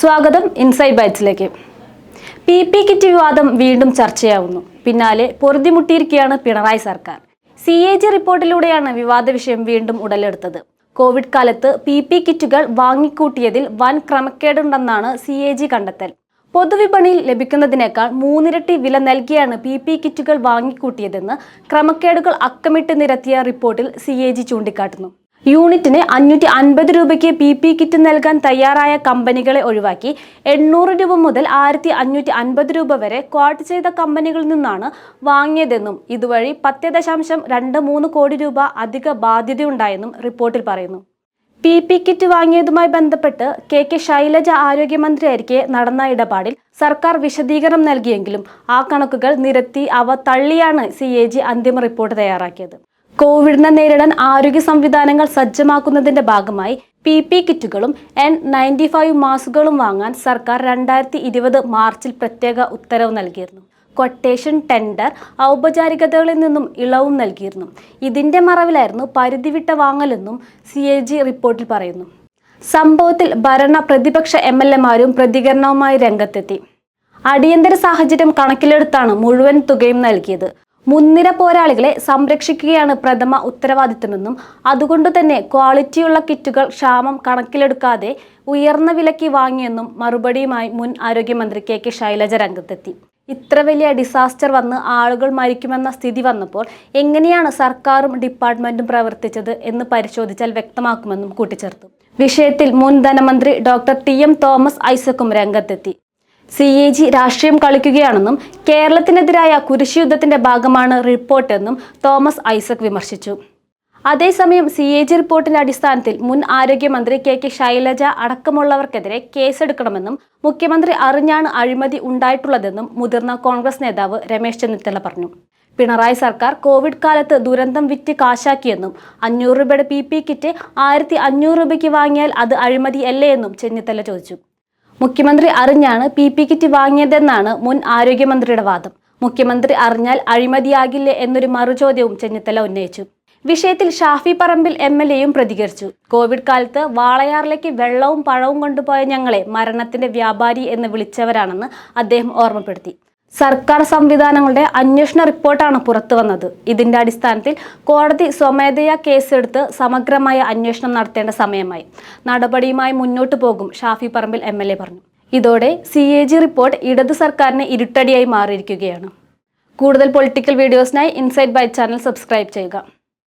സ്വാഗതം ഇൻസൈഡ് ബൈറ്റ്സിലേക്ക് P P kit വിവാദം വീണ്ടും ചർച്ചയാവുന്നു. പിന്നാലെ പൊറുതിമുട്ടിയിരിക്കുകയാണ് പിണറായി സർക്കാർ. സി എ ജി റിപ്പോർട്ടിലൂടെയാണ് വിവാദ വിഷയം വീണ്ടും ഉടലെടുത്തത്. കോവിഡ് കാലത്ത് പി പി കിറ്റുകൾ വാങ്ങിക്കൂട്ടിയതിൽ വൻ ക്രമക്കേടുണ്ടെന്നാണ് സി എ ജി കണ്ടെത്തൽ. പൊതുവിപണിയിൽ ലഭിക്കുന്നതിനേക്കാൾ മൂന്നിരട്ടി വില നൽകിയാണ് പി പി കിറ്റുകൾ വാങ്ങിക്കൂട്ടിയതെന്ന് ക്രമക്കേടുകൾ അക്കമിട്ട് നിരത്തിയ റിപ്പോർട്ടിൽ സി എ ജി ചൂണ്ടിക്കാട്ടുന്നു. യൂണിറ്റിന് അഞ്ഞൂറ്റി അൻപത് രൂപയ്ക്ക് പി പി കിറ്റ് നൽകാൻ തയ്യാറായ കമ്പനികളെ ഒഴിവാക്കി എണ്ണൂറ് രൂപ മുതൽ ആയിരത്തി അഞ്ഞൂറ്റി അൻപത് രൂപ വരെ ക്വാട്ട് ചെയ്ത കമ്പനികളിൽ നിന്നാണ് വാങ്ങിയതെന്നും ഇതുവഴി പത്ത് ദശാംശം രണ്ട് മൂന്ന് കോടി രൂപ അധിക ബാധ്യതയുണ്ടായെന്നും റിപ്പോർട്ടിൽ പറയുന്നു. പി പി കിറ്റ് വാങ്ങിയതുമായി ബന്ധപ്പെട്ട് കെ കെ ശൈലജ ആരോഗ്യമന്ത്രിയായിരിക്കെ നടന്ന ഇടപാടിൽ സർക്കാർ വിശദീകരണം നൽകിയെങ്കിലും ആ കണക്കുകൾ നിരത്തി അവ തള്ളിയാണ് സി എ ജി അന്തിമ റിപ്പോർട്ട് തയ്യാറാക്കിയത്. കോവിഡിനെ നേരിടാൻ ആരോഗ്യ സംവിധാനങ്ങൾ സജ്ജമാക്കുന്നതിന്റെ ഭാഗമായി പി പി കിറ്റുകളും എൻ നയന്റി ഫൈവ് മാസ്കുകളും വാങ്ങാൻ സർക്കാർ രണ്ടായിരത്തി ഇരുപത് മാർച്ചിൽ പ്രത്യേക ഉത്തരവ് നൽകിയിരുന്നു. കൊട്ടേഷൻ ടെൻഡർ ഔപചാരികതകളിൽ നിന്നും ഇളവും നൽകിയിരുന്നു. ഇതിന്റെ മറവിലായിരുന്നു പരിധിവിട്ട വാങ്ങലെന്നും സി എ ജി റിപ്പോർട്ടിൽ പറയുന്നു. സംഭവത്തിൽ ഭരണ പ്രതിപക്ഷ എം എൽ എമാരും പ്രതികരണവുമായി രംഗത്തെത്തി. അടിയന്തര സാഹചര്യം കണക്കിലെടുത്താണ് മുഴുവൻ തുകയും നൽകിയത്. മുൻനിര പോരാളികളെ സംരക്ഷിക്കുകയാണ് പ്രഥമ ഉത്തരവാദിത്തമെന്നും അതുകൊണ്ട് തന്നെ ക്വാളിറ്റിയുള്ള കിറ്റുകൾ ക്ഷാമം കണക്കിലെടുക്കാതെ ഉയർന്ന വിലയ്ക്ക് വാങ്ങിയെന്നും മറുപടിയുമായി മുൻ ആരോഗ്യമന്ത്രി കെ കെ ശൈലജ രംഗത്തെത്തി. ഇത്ര വലിയ ഡിസാസ്റ്റർ വന്ന് ആളുകൾ മരിക്കുമെന്ന സ്ഥിതി വന്നപ്പോൾ എങ്ങനെയാണ് സർക്കാരും ഡിപ്പാർട്ട്മെന്റും പ്രവർത്തിച്ചത് എന്ന് പരിശോധിച്ചാൽ വ്യക്തമാക്കുമെന്നും കൂട്ടിച്ചേർത്തു. വിഷയത്തിൽ മുൻ ധനമന്ത്രി ഡോക്ടർ ടി എം തോമസ് ഐസക്കും രംഗത്തെത്തി. സി എ ജി രാഷ്ട്രീയം കളിക്കുകയാണെന്നും കേരളത്തിനെതിരായ കുരിശുയുദ്ധത്തിന്റെ ഭാഗമാണ് റിപ്പോർട്ടെന്നും തോമസ് ഐസക് വിമർശിച്ചു. അതേസമയം സി എ ജി റിപ്പോർട്ടിന്റെ അടിസ്ഥാനത്തിൽ മുൻ ആരോഗ്യമന്ത്രി കെ കെ ശൈലജ അടക്കമുള്ളവർക്കെതിരെ കേസെടുക്കണമെന്നും മുഖ്യമന്ത്രി അറിഞ്ഞാണ് അഴിമതി ഉണ്ടായിട്ടുള്ളതെന്നും മുതിർന്ന കോൺഗ്രസ് നേതാവ് രമേശ് ചെന്നിത്തല പറഞ്ഞു. പിണറായി സർക്കാർ കോവിഡ് കാലത്ത് ദുരന്തം വിറ്റ് കാശാക്കിയെന്നും അഞ്ഞൂറ് രൂപയുടെ പി പി കിറ്റ് ആയിരത്തി അഞ്ഞൂറ് രൂപയ്ക്ക് വാങ്ങിയാൽ അത് അഴിമതിയല്ലേ എന്നും ചെന്നിത്തല ചോദിച്ചു. മുഖ്യമന്ത്രി അറിഞ്ഞാണ് പി പി കിറ്റ് വാങ്ങിയതെന്നാണ് മുൻ ആരോഗ്യമന്ത്രിയുടെ വാദം. മുഖ്യമന്ത്രി അറിഞ്ഞാൽ അഴിമതിയാകില്ലേ എന്നൊരു മറുചോദ്യവും ചെന്നിത്തല ഉന്നയിച്ചു. വിഷയത്തിൽ ഷാഫി പറമ്പിൽ എം എൽ എയും പ്രതികരിച്ചു. കോവിഡ് കാലത്ത് വാളയാറിലേക്ക് വെള്ളവും പഴവും കൊണ്ടുപോയ ഞങ്ങളെ മരണത്തിന്റെ വ്യാപാരി എന്ന് വിളിച്ചവരാണെന്ന് അദ്ദേഹം ഓർമ്മപ്പെടുത്തി. സർക്കാർ സംവിധാനങ്ങളുടെ അന്വേഷണ റിപ്പോർട്ടാണ് പുറത്തു വന്നത്. ഇതിന്റെ അടിസ്ഥാനത്തിൽ കോടതി സ്വമേധയാ കേസെടുത്ത് സമഗ്രമായ അന്വേഷണം നടത്തേണ്ട സമയമായി. നടപടിയുമായി മുന്നോട്ടു പോകും ഷാഫി പറമ്പിൽ എം പറഞ്ഞു. ഇതോടെ സി എ ജി റിപ്പോർട്ട് ഇടതു സർക്കാരിന് ഇരുട്ടടിയായി മാറിയിരിക്കുകയാണ്. കൂടുതൽ പൊളിറ്റിക്കൽ വീഡിയോസിനായി ഇൻസൈറ്റ് ബൈ ചാനൽ സബ്സ്ക്രൈബ് ചെയ്യുക.